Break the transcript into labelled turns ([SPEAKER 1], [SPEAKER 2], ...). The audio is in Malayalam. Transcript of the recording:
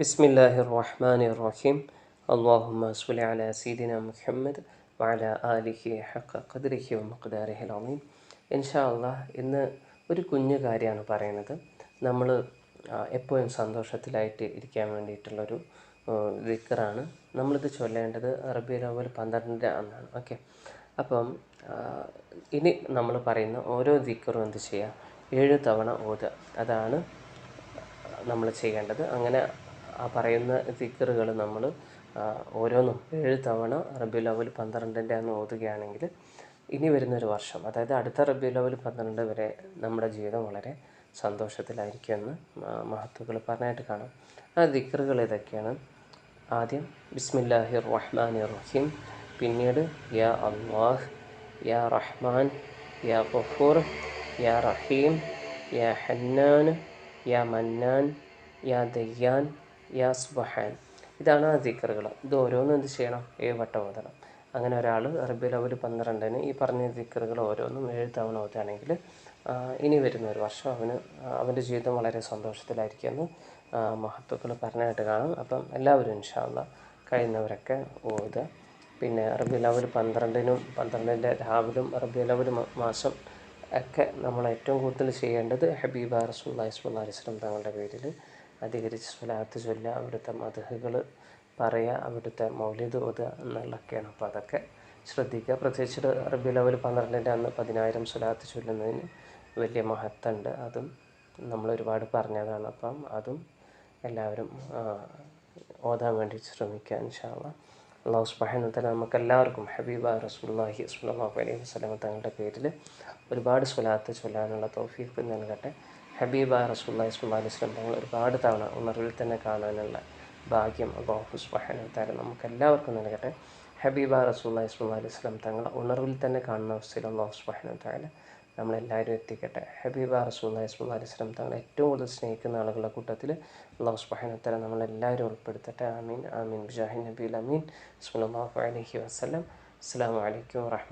[SPEAKER 1] ബിസ്മില്ലാഹി റഹ്മാൻ റഹീം അള്ളാഹുമ്മ അല സീദിന മുഹമ്മദ് വാല ആലിഹി ഹക്ക ഖദ്രിഹി വമഖ്ദാരിഹി അലീം ഇൻഷാ അള്ളാഹ് ഇന്ന് ഒരു കുഞ്ഞു കാര്യമാണ് പറയുന്നത്. നമ്മൾ എപ്പോഴും സന്തോഷത്തിലായിട്ട് ഇരിക്കാൻ വേണ്ടിയിട്ടുള്ളൊരു ദിക്കറാണ് നമ്മളിത് ചൊല്ലേണ്ടത് അറബി ലോവൽ പന്ത്രണ്ടിന്റെ അന്നാണ്. ഓക്കെ. അപ്പം ഇനി നമ്മൾ പറയുന്ന ഓരോ ദിക്കറും എന്ത് ചെയ്യുക ഏഴ് തവണ ഓതുക അതാണ് നമ്മൾ ചെയ്യേണ്ടത്. അങ്ങനെ ആ പറയുന്ന ദിക്കറുകൾ നമ്മൾ ഓരോന്നും ഏഴ് തവണ റബി ലെവൽ പന്ത്രണ്ടിന്റെ അന്ന് ഓതുകയാണെങ്കിൽ ഇനി വരുന്നൊരു വർഷം അതായത് അടുത്ത റബി ലെവൽ പന്ത്രണ്ട് വരെ നമ്മുടെ ജീവിതം വളരെ സന്തോഷത്തിലായിരിക്കുമെന്ന് മഹത്തുക്കൾ പറഞ്ഞായിട്ട് കാണാം. ആ ദിക്കറുകൾ ഇതൊക്കെയാണ് ആദ്യം ബിസ്മില്ലാഹിർ റഹ്മാൻ റഹീം പിന്നീട് യാ അള്ളാഹ് യാ റഹ്മാൻ യാ ഗഫൂർ യാ റഹീം യാ ഹന്നാൻ യാ മന്നാൻ യാ ദയ്യാൻ യാ സുബഹാൻ. ഇതാണ് ആ ദിക്കറുകൾ ഇത് ഓരോന്നും എന്ത് ചെയ്യണം? ഏഴ് വട്ടം ഓതണം. അങ്ങനെ ഒരാൾ അറബി ലവൽ പന്ത്രണ്ടിന് ഈ പറഞ്ഞ ദിക്കറുകൾ ഓരോന്നും ഏഴ് തവണ ഓതുകയാണെങ്കിൽ ഇനി വരുന്ന ഒരു വർഷം അവന് അവന്റെ ജീവിതം വളരെ സന്തോഷത്തിലായിരിക്കുമെന്ന് മഹത്വക്കൾ പറഞ്ഞായിട്ട് കാണും. അപ്പം എല്ലാവരും ഇൻഷാല്ല കഴിയുന്നവരൊക്കെ ഓതുക. പിന്നെ അറബി ലവൽ പന്ത്രണ്ടിനും പന്ത്രണ്ടിന്റെ രാവിലും അറബി ലവൽ മാസം ഒക്കെ നമ്മൾ ഏറ്റവും കൂടുതൽ ചെയ്യേണ്ടത് ഹബീബ റസൂല്ലാഹി സ്വല്ലാ അലിസ്ലം തങ്ങളുടെ പേരിൽ അധികരിച്ച് സ്വലാത്ത് ചൊല്ലുക അവിടുത്തെ മതഹുകൾ പറയുക അവിടുത്തെ മൗലിദ് ഓതുക എന്നുള്ളതൊക്കെയാണ്. അപ്പോൾ അതൊക്കെ ശ്രദ്ധിക്കുക. പ്രത്യേകിച്ച് അറബി ലെവൽ പന്ത്രണ്ടിന്റെ അന്ന് പതിനായിരം സ്വലാത്ത് ചൊല്ലുന്നതിന് വലിയ മഹത്തുണ്ട് അതും നമ്മൾ ഒരുപാട് പറഞ്ഞതാണ്. അപ്പം അതും എല്ലാവരും ഓതാൻ വേണ്ടി ശ്രമിക്കുക ഇൻഷാല്ല അള്ളാഹു സുബാന നമുക്ക് എല്ലാവർക്കും ഹബീബ റസൂല്ലാഹി സ്വല്ലല്ലാഹു അലൈഹി വസല്ലമ തങ്ങളുടെ പേരിൽ ഒരുപാട് സ്വലാത്ത് ചൊല്ലാനുള്ള തൗഫീഖ് നൽകട്ടെ. ഹബീബ റസൂല്ലാഹി സ്വല്ലല്ലാഹു അലൈഹി തങ്ങൾ ഒരുപാട് തവണ ഉണർവിൽ തന്നെ കാണാനുള്ള ഭാഗ്യം അള്ളാഹു സുബാന നമുക്ക് നമുക്കെല്ലാവർക്കും നൽകട്ടെ. ഹബീബ റസൂല്ലാഹി സ്വല്ലല്ലാഹു അലൈഹി വസല്ലം തങ്ങൾ ഉണർവിൽ തന്നെ കാണുന്ന അവസ്ഥയിൽ അള്ളാഹു സുബാനുത്താല നമ്മളെല്ലാവരും എത്തിക്കട്ടെ. ഹബീബ റസൂല്ലാഹി സ്വല്ലല്ലാഹു അലൈഹി വസല്ലം തങ്ങൾ ഏറ്റവും കൂടുതൽ സ്നേഹിക്കുന്ന ആളുകളുടെ കൂട്ടത്തിൽ അള്ളാഹു വ നമ്മളെല്ലാവരും ഉൾപ്പെടുത്തട്ടെ. ആമീൻ ആമീൻ. ബിജാഹിൻ നബീൽ അമീൻ. സ്വല്ലല്ലാഹു അലൈഹി വസ്ലം അസ്സാം അലൈക്കും വറഹ്മ